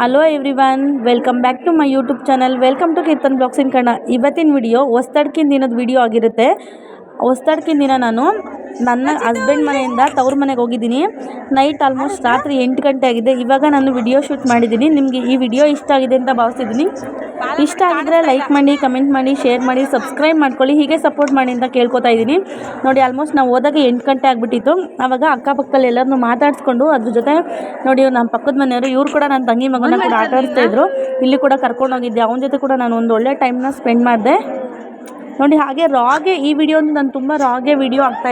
Hello everyone welcome back to my YouTube channel welcome to Keerthan vlogs in ಇವತ್ತಿನ video ಹೊಸ್ತಡ್ಕಿನ ದಿನದ video ಆಗಿರುತ್ತೆ. ಹೊಸ್ತಾಡ್ಕಿನ ದಿನ ನಾನು ನನ್ನ ಹಸ್ಬೆಂಡ್ ಮನೆಯಿಂದ ತವ್ರ ಮನೆಗೆ ಹೋಗಿದ್ದೀನಿ. ನೈಟ್ ಆಲ್ಮೋಸ್ಟ್ ರಾತ್ರಿ ಎಂಟು ಗಂಟೆ ಆಗಿದೆ. ಇವಾಗ ನಾನು ವಿಡಿಯೋ ಶೂಟ್ ಮಾಡಿದ್ದೀನಿ. ನಿಮಗೆ ಈ ವಿಡಿಯೋ ಇಷ್ಟ ಆಗಿದೆ ಅಂತ ಭಾವಿಸಿದ್ದೀನಿ ಇಷ್ಟ ಆಗಿದ್ರೆ ಲೈಕ್ ಮಾಡಿ ಕಮೆಂಟ್ ಮಾಡಿ ಶೇರ್ ಮಾಡಿ ಸಬ್ಸ್ಕ್ರೈಬ್ ಮಾಡ್ಕೊಳ್ಳಿ. ಹೀಗೆ ಸಪೋರ್ಟ್ ಮಾಡಿ ಅಂತ ಕೇಳ್ಕೊತಾ ಇದ್ದೀನಿ. ನೋಡಿ ಆಲ್ಮೋಸ್ಟ್ ನಾವು ಹೋದಾಗ ಎಂಟು ಗಂಟೆ ಆಗಿಬಿಟ್ಟಿತ್ತು. ಆವಾಗ ಅಕ್ಕಪಕ್ಕದಲ್ಲಿ ಎಲ್ಲರನ್ನೂ ಮಾತಾಡಿಸ್ಕೊಂಡು ಅದ್ರ ಜೊತೆ ನೋಡಿ ನಮ್ಮ ಪಕ್ಕದ ಮನೆಯವರು ಇವ್ರು ಕೂಡ ನನ್ನ ತಂಗಿ ಮಗನ ಕೂಡ ಆಟ ಆಡಿಸ್ತಾ ಇದ್ರು. ಇಲ್ಲಿ ಕೂಡ ಕರ್ಕೊಂಡು ಹೋಗಿದ್ದೆ ಅವನ ಜೊತೆ ಕೂಡ ನಾನು ಒಂದು ಒಳ್ಳೆ ಟೈಮ್ನ ಸ್ಪೆಂಡ್ ಮಾಡಿದೆ. ನೋಡಿ ಹಾಗೆ ರಾಗೆ ಈ ವಿಡಿಯೋ ನಾನು ತುಂಬ ರಾಗೆ ವಿಡಿಯೋ ಆಗ್ತಾ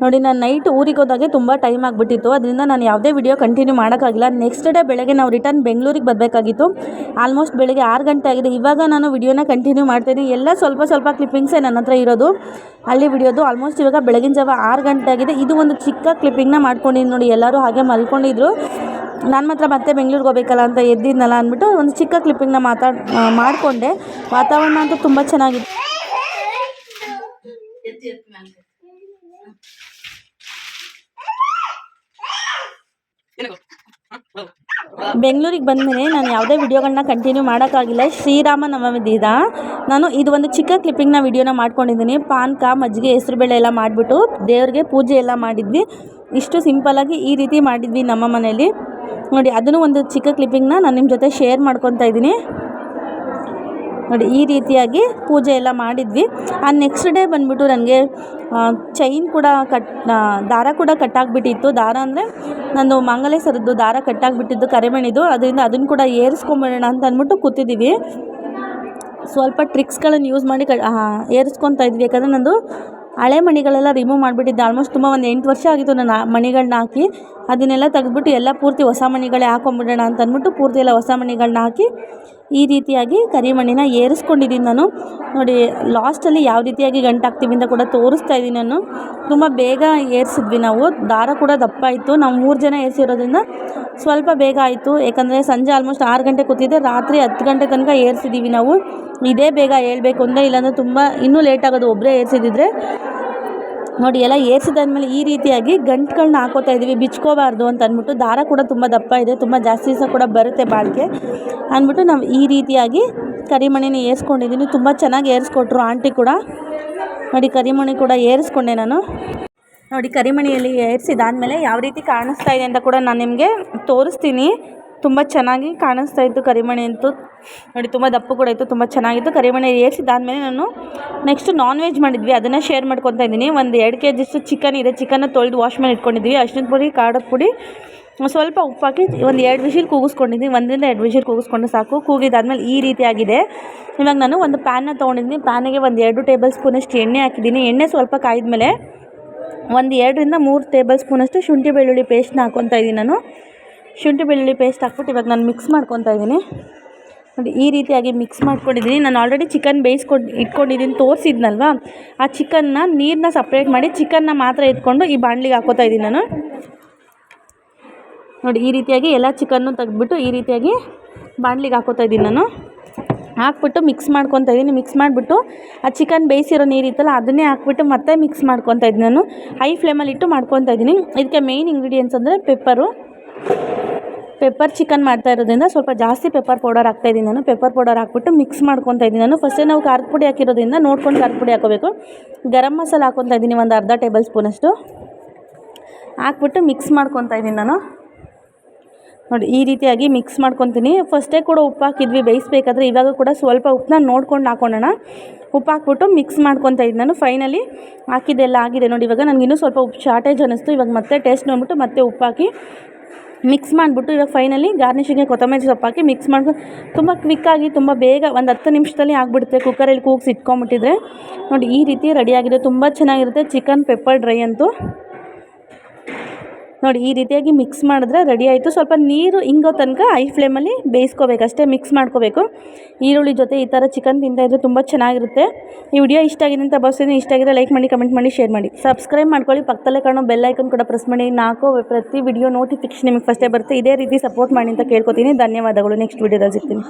ನೋಡಿ ನಾನು ನೈಟ್ ಊರಿಗೆ ಹೋದಾಗೆ ತುಂಬ ಟೈಮ್ ಆಗಿಬಿಟ್ಟಿತ್ತು ಅದರಿಂದ ನಾನು ಯಾವುದೇ ವಿಡಿಯೋ ಕಂಟಿನ್ಯೂ ಮಾಡೋಕ್ಕಾಗಿಲ್ಲ ನೆಕ್ಸ್ಟ್ ಡೇ ಬೆಳಗ್ಗೆ ನಾವು ರಿಟರ್ನ್ ಬೆಂಗಳೂರಿಗೆ ಬರಬೇಕಾಗಿತ್ತು ಆಲ್ಮೋಸ್ಟ್ ಬೆಳಗ್ಗೆ ಆರು ಗಂಟೆ ಆಗಿದೆ ಇವಾಗ ನಾನು ವಿಡಿಯೋನ ಕಂಟಿನ್ಯೂ ಮಾಡ್ತೀನಿ ಎಲ್ಲ ಸ್ವಲ್ಪ ಸ್ವಲ್ಪ ಕ್ಲಿಪ್ಪಿಂಗ್ಸೇ ನನ್ನ ಹತ್ರ ಇರೋದು ಅಲ್ಲಿ ವಿಡಿಯೋದು ಆಲ್ಮೋಸ್ಟ್ ಇವಾಗ ಬೆಳಗಿನ ಜಾವ ಆರು ಗಂಟೆ ಆಗಿದೆ ಇದು ಒಂದು ಚಿಕ್ಕ ಕ್ಲಿಪ್ಪಿಂಗ್ನ ಮಾಡ್ಕೊಂಡಿದ್ದು ನೋಡಿ ಎಲ್ಲರೂ ಹಾಗೆ ಮಲ್ಕೊಂಡಿದ್ರು ನಾನು ಮಾತ್ರ ಮತ್ತೆ ಬೆಂಗಳೂರಿಗೆ ಹೋಗ್ಬೇಕಲ್ಲ ಅಂತ ಎದ್ದಿದ್ನಲ್ಲ ಅಂದ್ಬಿಟ್ಟು ಒಂದು ಚಿಕ್ಕ ಕ್ಲಿಪ್ಪಿಂಗ್ನ ಮಾತಾಡ್ ಮಾಡಿಕೊಂಡೆ ವಾತಾವರಣ ಅಂತೂ ತುಂಬ ಚೆನ್ನಾಗಿತ್ತು ಬೆಂಗಳೂರಿಗೆ ಬಂದಮೇಲೆ ನಾನು ಯಾವುದೇ ವಿಡಿಯೋಗಳನ್ನ ಕಂಟಿನ್ಯೂ ಮಾಡೋಕ್ಕಾಗಿಲ್ಲ. ಶ್ರೀರಾಮ ನವಮಿ ನಾನು ಇದು ಒಂದು ಚಿಕ್ಕ ಕ್ಲಿಪ್ಪಿಂಗ್ನ ವಿಡಿಯೋನ ಮಾಡ್ಕೊಂಡಿದ್ದೀನಿ. ಪಾನಕ ಮಜ್ಜಿಗೆ, ಹೆಸರುಬೇಳೆ ಎಲ್ಲ ಮಾಡಿಬಿಟ್ಟು ದೇವ್ರಿಗೆ ಪೂಜೆ ಎಲ್ಲ ಮಾಡಿದ್ವಿ. ಇಷ್ಟು ಸಿಂಪಲ್ಲಾಗಿ ಈ ರೀತಿ ಮಾಡಿದ್ವಿ ನಮ್ಮ ಮನೇಲಿ ನೋಡಿ, ಅದನ್ನು ಒಂದು ಚಿಕ್ಕ ಕ್ಲಿಪ್ಪಿಂಗ್ನ ನಾನು ನಿಮ್ಮ ಜೊತೆ ಶೇರ್ ಮಾಡ್ಕೊತಾ ಇದ್ದೀನಿ. ನೋಡಿ, ಈ ರೀತಿಯಾಗಿ ಪೂಜೆ ಎಲ್ಲ ಮಾಡಿದ್ವಿ. ಆ ನೆಕ್ಸ್ಟ್ ಡೇ ಬಂದುಬಿಟ್ಟು ನನಗೆ ಚೈನ್ ಕೂಡ ಕಟ್ ದಾರ ಕೂಡ ಕಟ್ಟಾಗಿಬಿಟ್ಟಿತ್ತು. ದಾರ ಅಂದರೆ ನಾನು ಮಂಗಲೇಶ್ವರದ್ದು ಸರದ್ದು ದಾರ ಕಟ್ಟಾಗಿಬಿಟ್ಟಿದ್ದು, ಕರೆಮಣಿದು. ಅದರಿಂದ ಅದನ್ನು ಕೂಡ ಏರಿಸ್ಕೊಂಬಿಡೋಣ ಅಂತ ಅಂದ್ಬಿಟ್ಟು ಕೂತಿದ್ದೀವಿ ಸ್ವಲ್ಪ ಟ್ರಿಕ್ಸ್ಗಳನ್ನು ಯೂಸ್ ಮಾಡಿ ಕ ಏರಿಸ್ಕೊತಾ ಇದ್ವಿ. ಯಾಕಂದರೆ ನಂದು ಹಳೆ ಮಣಿಗಳೆಲ್ಲ ರಿಮೂವ್ ಮಾಡಿಬಿಟ್ಟಿದ್ದೆ. ಆಲ್ಮೋಸ್ಟ್ ತುಂಬ ಒಂದು ಎಂಟು ವರ್ಷ ಆಗಿತ್ತು ನಾನು ಮಣಿಗಳನ್ನ ಹಾಕಿ. ಅದನ್ನೆಲ್ಲ ತೆಗೆದ್ಬಿಟ್ಟು ಎಲ್ಲ ಪೂರ್ತಿ ಹೊಸ ಮಣಿಗಳೇ ಹಾಕೊಂಬಿಡೋಣ ಅಂತ ಅಂದ್ಬಿಟ್ಟು ಪೂರ್ತಿ ಎಲ್ಲ ಹೊಸ ಮಣಿಗಳನ್ನ ಹಾಕಿ ಈ ರೀತಿಯಾಗಿ ಕರಿಮಣ್ಣಿನ ಏರಿಸ್ಕೊಂಡಿದ್ದೀನಿ ನಾನು. ನೋಡಿ ಲಾಸ್ಟಲ್ಲಿ ಯಾವ ರೀತಿಯಾಗಿ ಗಂಟಾಗ್ತೀವಿ ಅಂತ ಕೂಡ ತೋರಿಸ್ತಾ ಇದ್ದೀನಿ ನಾನು. ತುಂಬ ಬೇಗ ಏರಿಸಿದ್ವಿ ನಾವು. ದಾರ ಕೂಡ ದಪ್ಪ ಇತ್ತು. ನಾವು ಮೂರು ಜನ ಏರಿಸಿರೋದ್ರಿಂದ ಸ್ವಲ್ಪ ಬೇಗ ಆಯಿತು. ಯಾಕಂದರೆ ಸಂಜೆ ಆಲ್ಮೋಸ್ಟ್ ಆರು ಗಂಟೆ ಕೂತಿದ್ದೆ. ರಾತ್ರಿ ಹತ್ತು ಗಂಟೆ ತನಕ ಏರಿಸಿದ್ದೀವಿ ನಾವು. ಇದೇ ಬೇಗ ಹೇಳ್ಬೇಕು ಅಂದರೆ ಇಲ್ಲಾಂದರೆ ತುಂಬ ಇನ್ನೂ ಲೇಟ್ ಆಗೋದು. ಒಬ್ಬರೇ ಏರಿಸಿದಿದ್ರೆ ನೋಡಿ, ಎಲ್ಲ ಏರ್ಸಿದಾದ್ಮೇಲೆ ಈ ರೀತಿಯಾಗಿ ಗಂಟುಗಳನ್ನ ಹಾಕೋತಾ ಇದ್ದೀವಿ ಬಿಚ್ಕೋಬಾರ್ದು ಅಂತ ಅಂದ್ಬಿಟ್ಟು ದಾರ ಕೂಡ ತುಂಬ ದಪ್ಪ ಇದೆ. ತುಂಬ ಜಾಸ್ತಿ ದಿವಸ ಕೂಡ ಬರುತ್ತೆ ಬಾಳಿಕೆ. ಅಂದ್ಬಿಟ್ಟು ನಾವು ಈ ರೀತಿಯಾಗಿ ಕರಿಮಣಿನ ಏರಿಸ್ಕೊಂಡಿದ್ದೀನಿ ತುಂಬ ಚೆನ್ನಾಗಿ ಏರಿಸ್ಕೊಟ್ರು ಆಂಟಿ ಕೂಡ. ನೋಡಿ, ಕರಿಮಣಿ ಕೂಡ ಏರಿಸ್ಕೊಂಡೆ ನಾನು. ನೋಡಿ, ಕರಿಮಣಿಯಲ್ಲಿ ಏರಿಸಿದಾದ್ಮೇಲೆ ಯಾವ ರೀತಿ ಕಾಣಿಸ್ತಾ ಇದೆ ಅಂತ ಕೂಡ ನಾನು ನಿಮಗೆ ತೋರಿಸ್ತೀನಿ. ತುಂಬ ಚೆನ್ನಾಗಿ ಕಾಣಿಸ್ತಾ ಇತ್ತು ಕರಿಮಣಿ ಅಂತೂ. ನೋಡಿ, ತುಂಬ ದಪ್ಪ ಕೂಡ ಇತ್ತು, ತುಂಬ ಚೆನ್ನಾಗಿತ್ತು. ಕರಿಮಣಿ ಏರಿಸಿದಾದ್ಮೇಲೆ ನಾನು ನೆಕ್ಸ್ಟ್ ನಾನ್ ವೆಜ್ ಮಾಡಿದ್ವಿ, ಅದನ್ನು ಶೇರ್ ಮಾಡ್ಕೊತಾ ಇದ್ದೀನಿ. ಒಂದು ಎರಡು ಕೆ ಜಿಷ್ಟು ಚಿಕನ್ ಇದೆ ಚಿಕನ್ನ ತೊಳೆದು ವಾಶ್ ಮಾಡಿ ಇಟ್ಕೊಂಡಿದ್ವಿ. ಅರ್ಶಿನದ ಪುಡಿ ಕಾಡದ ಪುಡಿ, ಸ್ವಲ್ಪ ಉಪ್ಪು ಹಾಕಿ ಒಂದು ಎರಡು ವಿಷಲ್ ಕೂಗಿಸ್ಕೊಂಡಿದ್ದೀನಿ ಒಂದರಿಂದ ಎರಡು ವಿಷಿಲ್ ಕೂಗಿಸ್ಕೊಂಡು ಸಾಕು. ಕೂಗಿದಾದ್ಮೇಲೆ ಈ ರೀತಿಯಾಗಿದೆ ಇವಾಗ ನಾನು ಒಂದು ಪ್ಯಾನ್ನ ತೊಗೊಂಡಿದ್ದೀನಿ ಪ್ಯಾನಿಗೆ ಒಂದು ಎರಡು ಟೇಬಲ್ ಸ್ಪೂನಷ್ಟು ಎಣ್ಣೆ ಹಾಕಿದ್ದೀನಿ. ಎಣ್ಣೆ ಸ್ವಲ್ಪ ಕಾಯ್ದ ಮೇಲೆ ಒಂದು ಎರಡರಿಂದ ಮೂರು ಟೇಬಲ್ ಸ್ಪೂನಷ್ಟು ಶುಂಠಿ ಬೆಳ್ಳುಳ್ಳಿ ಪೇಸ್ಟ್ನ ಹಾಕ್ಕೊತಾ ಇದ್ದೀನಿ ನಾನು. ಶುಂಠಿ ಬೆಳ್ಳುಳ್ಳಿ ಪೇಸ್ಟ್ ಹಾಕ್ಬಿಟ್ಟು ಇವಾಗ ನಾನು ಮಿಕ್ಸ್ ಮಾಡ್ಕೊತಾ ಇದ್ದೀನಿ. ನೋಡಿ, ಈ ರೀತಿಯಾಗಿ ಮಿಕ್ಸ್ ಮಾಡ್ಕೊಂಡಿದ್ದೀನಿ. ನಾನು ಆಲ್ರೆಡಿ ಚಿಕನ್ ಬೇಯಿಸ್ಕೊಂಡು, ಇಟ್ಕೊಂಡಿದ್ದೀನಿ, ತೋರಿಸಿದ್ನಲ್ವ? ಆ ಚಿಕನ್ನ ನೀರನ್ನ ಸಪ್ರೇಟ್ ಮಾಡಿ ಚಿಕನ್ನ ಮಾತ್ರ ಎತ್ಕೊಂಡು ಈ ಬಾಣಲಿಗೆ ಹಾಕೋತಾ ಇದ್ದೀನಿ ನಾನು. ನೋಡಿ, ಈ ರೀತಿಯಾಗಿ ಎಲ್ಲ ಚಿಕನ್ನು ತೆಗೆದ್ಬಿಟ್ಟು ಈ ರೀತಿಯಾಗಿ ಬಾಣಲಿಗೆ ಹಾಕೋತಾ ಇದ್ದೀನಿ ನಾನು. ಹಾಕ್ಬಿಟ್ಟು ಮಿಕ್ಸ್ ಮಾಡ್ಕೊತಾ ಇದ್ದೀನಿ. ಮಿಕ್ಸ್ ಮಾಡಿಬಿಟ್ಟು ಆ ಚಿಕನ್ ಬೇಯಿಸಿರೋ ನೀರಿತ್ತಲ್ಲ ಅದನ್ನೇ ಹಾಕ್ಬಿಟ್ಟು ಮತ್ತೆ ಮಿಕ್ಸ್ ಮಾಡ್ಕೊತಾ ಇದ್ದೀನಿ ನಾನು. ಹೈ ಫ್ಲೇಮಲ್ಲಿಟ್ಟು ಮಾಡ್ಕೊತಾ ಇದ್ದೀನಿ. ಇದಕ್ಕೆ ಮೇಯ್ನ್ ಇಂಗ್ರೀಡಿಯೆಂಟ್ಸ್ ಅಂದರೆ ಪೆಪ್ಪರು ಪೆಪ್ಪರ್ ಚಿಕನ್ ಮಾಡ್ತಾ ಇರೋದ್ರಿಂದ ಸ್ವಲ್ಪ ಜಾಸ್ತಿ ಪೆಪ್ಪರ್ ಪೌಡರ್ ಹಾಕ್ತಾಯಿದ್ದೀನಿ ನಾನು. ಪೆಪ್ಪರ್ ಪೌಡರ್ ಹಾಕ್ಬಿಟ್ಟು ಮಿಕ್ಸ್ ಮಾಡ್ಕೊತಾ ಇದ್ದೀನಿ ನಾನು. ಫಸ್ಟೇ ನಾವು ಖಾರದ ಪುಡಿ ಹಾಕಿರೋದ್ರಿಂದ ನೋಡ್ಕೊಂಡು ಖಾರದ ಪುಡಿ ಹಾಕೋಬೇಕು. ಗರಂ ಮಸಾಲ ಹಾಕ್ಕೊತಾ ಇದ್ದೀನಿ ಒಂದು ಅರ್ಧ ಟೇಬಲ್ ಸ್ಪೂನಷ್ಟು ಹಾಕ್ಬಿಟ್ಟು ಮಿಕ್ಸ್ ಮಾಡ್ಕೊತಾ ಇದ್ದೀನಿ ನಾನು. ನೋಡಿ, ಈ ರೀತಿಯಾಗಿ ಮಿಕ್ಸ್ ಮಾಡ್ಕೊತೀನಿ. ಫಸ್ಟೇ ಕೂಡ ಉಪ್ಪು ಹಾಕಿದ್ವಿ. ಬೇಯಿಸ್ಬೇಕಾದ್ರೆ ಇವಾಗ ಕೂಡ ಸ್ವಲ್ಪ ಉಪ್ಪನ್ನ ನೋಡ್ಕೊಂಡು ಹಾಕೊಳ್ಳೋಣ ಉಪ್ಪು ಹಾಕ್ಬಿಟ್ಟು ಮಿಕ್ಸ್ ಮಾಡ್ಕೊತಾ ಇದ್ದೀನಿ ನಾನು. ಫೈನಲಿ ಹಾಕಿದ್ದೆಲ್ಲ ಆಗಿದೆ. ನೋಡಿ, ಇವಾಗ ನನಗಿನ್ನೂ ಸ್ವಲ್ಪ ಉಪ್ಪು ಶಾರ್ಟೇಜ್ ಅನ್ನಿಸ್ತು. ಇವಾಗ ಮತ್ತೆ ಟೇಸ್ಟ್ ನೋಡ್ಬಿಟ್ಟು ಮತ್ತೆ ಉಪ್ಪು ಹಾಕಿ ಮಿಕ್ಸ್ ಮಾಡಿಬಿಟ್ಟು ಇವಾಗ ಫೈನಲಿ ಗಾರ್ನಿಷಿಂಗ್ಗೆ ಕೊತ್ತಂಬರಿ ಸೊಪ್ಪು ಹಾಕಿ ಮಿಕ್ಸ್ ಮಾಡ್ಕೊಂಡು ತುಂಬ ಕ್ವಿಕ್ಕಾಗಿ ತುಂಬ ಬೇಗ ಒಂದು ಹತ್ತು ನಿಮಿಷದಲ್ಲಿ ಆಗಿಬಿಡುತ್ತೆ. ಕುಕ್ಕರಲ್ಲಿ ಕೂಗಿಸಿ ಇಟ್ಕೊಂಬಿಟ್ಟಿದ್ರೆ ನೋಡಿ, ಈ ರೀತಿ ರೆಡಿಯಾಗಿದೆ ತುಂಬ ಚೆನ್ನಾಗಿರುತ್ತೆ. ಚಿಕನ್ ಪೆಪ್ಪರ್ ಡ್ರೈ ಅಂತೂ. ನೋಡಿ, ಈ ರೀತಿಯಾಗಿ ಮಿಕ್ಸ್ ಮಾಡಿದ್ರೆ ರೆಡಿ ಆಯಿತು. ಸ್ವಲ್ಪ ನೀರು ಹಿಂಗೋ ತನಕ ಐ ಫ್ಲೇಮಲ್ಲಿ ಬೇಯಿಸ್ಕೋಬೇಕು. ಅಷ್ಟೇ ಮಿಕ್ಸ್ ಮಾಡ್ಕೋಬೇಕು. ಈರುಳ್ಳಿ ಜೊತೆ ಈ ಥರ ಚಿಕನ್ ತಿಂತಾಯಿದ್ರೆ ತುಂಬ ಚೆನ್ನಾಗಿರುತ್ತೆ. ಈ ವಿಡಿಯೋ ಇಷ್ಟ ಆಗಿದೆ ಅಂತ ಬಸ್ಸಿನ ಇಷ್ಟ ಆಗಿದೆ ಲೈಕ್ ಮಾಡಿ ಕಮೆಂಟ್ ಮಾಡಿ ಶೇರ್ ಮಾಡಿ. ಸಬ್ಸ್ಕ್ರೈಬ್ ಮಾಡ್ಕೊಳ್ಳಿ. ಪಕ್ಕದಲ್ಲೇ ಕಾಣೋ ಬೆಲ್ ಐಕನ್ ಕೂಡ ಪ್ರೆಸ್ ಮಾಡಿ. ನಾಲ್ಕು ಪ್ರತಿ ವಿಡಿಯೋ ನೋಟಿಫಿಕೇಶನ್ ನಿಮಗೆ ಫಸ್ಟೇ ಬರುತ್ತೆ. ಇದೇ ರೀತಿ ಸಪೋರ್ಟ್ ಮಾಡಿ ಅಂತ ಕೇಳ್ಕೊತೀನಿ. ಧನ್ಯವಾದಗಳು. ನೆಕ್ಸ್ಟ್ ವಿಡಿಯೋದಲ್ಲಿ ಸಿಗ್ತೀನಿ.